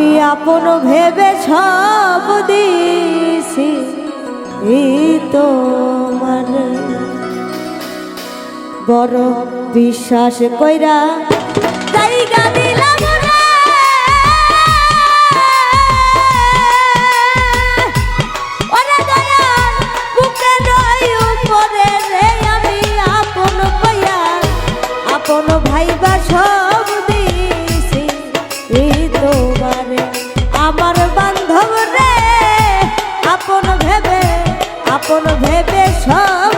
আমি আপন ভেবে সব দিছি তোমার বড় বিশ্বাস কইরা তাই দিলাম। আপন ভেবে সব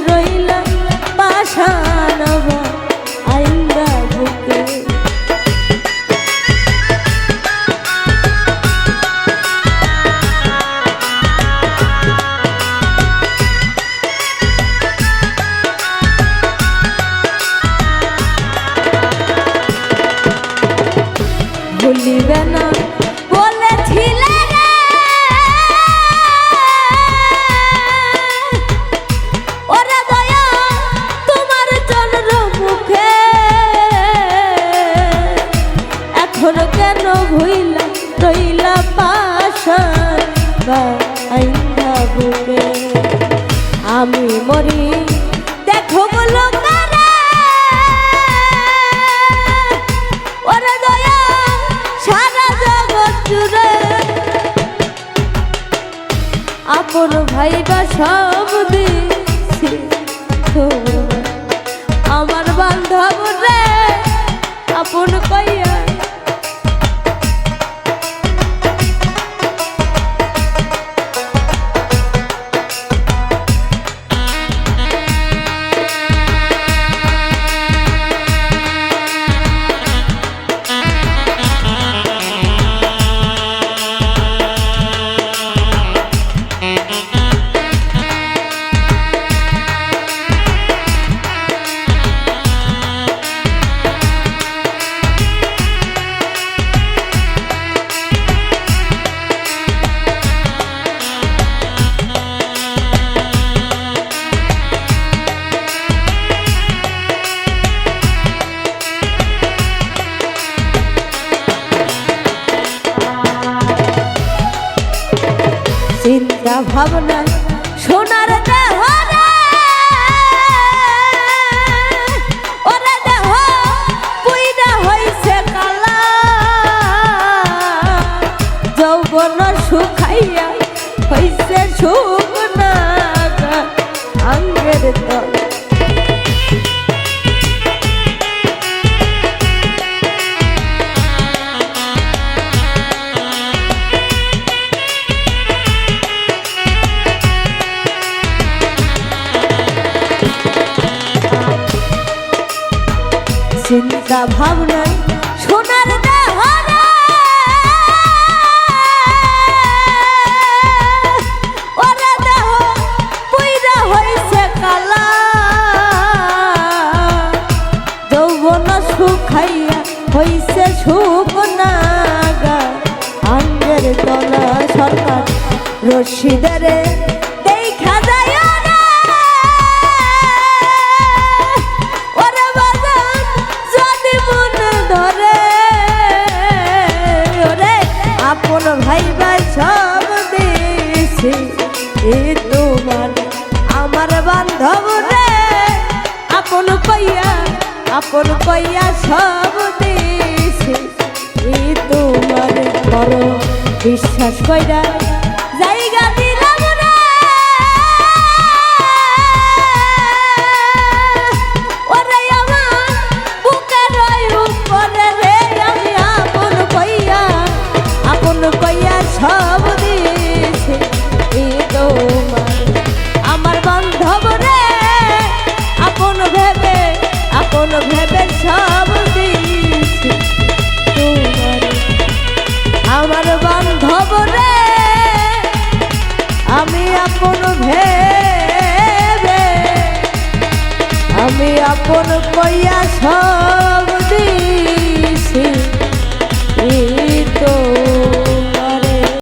ভাইবা সব দিছি। আমার বান্ধব রে আপন কইয়া ভাবনা চিন্তা ভাবনায় সোনার পুইরা হইছে কালা। যৌবন শুকাইয়া হইছে শুকনা গা আঙ্গের তলা সরকার রশিদারে আপন ভাই ভাই সব দেশে এ তোমার আমার বান্ধব রে। আপন পাইয়া আপন পাইয়া সব দেশে এ তোমার বড় বিশ্বাস কইরা সব দিয়েছে এ তোমার। আমার বান্ধব রে, আপন ভেবে আপন ভেবে সব দিয়েছে তোমার। আমার বান্ধব রে, আমি আপন ভেবে, আমি আপন কইয়া সব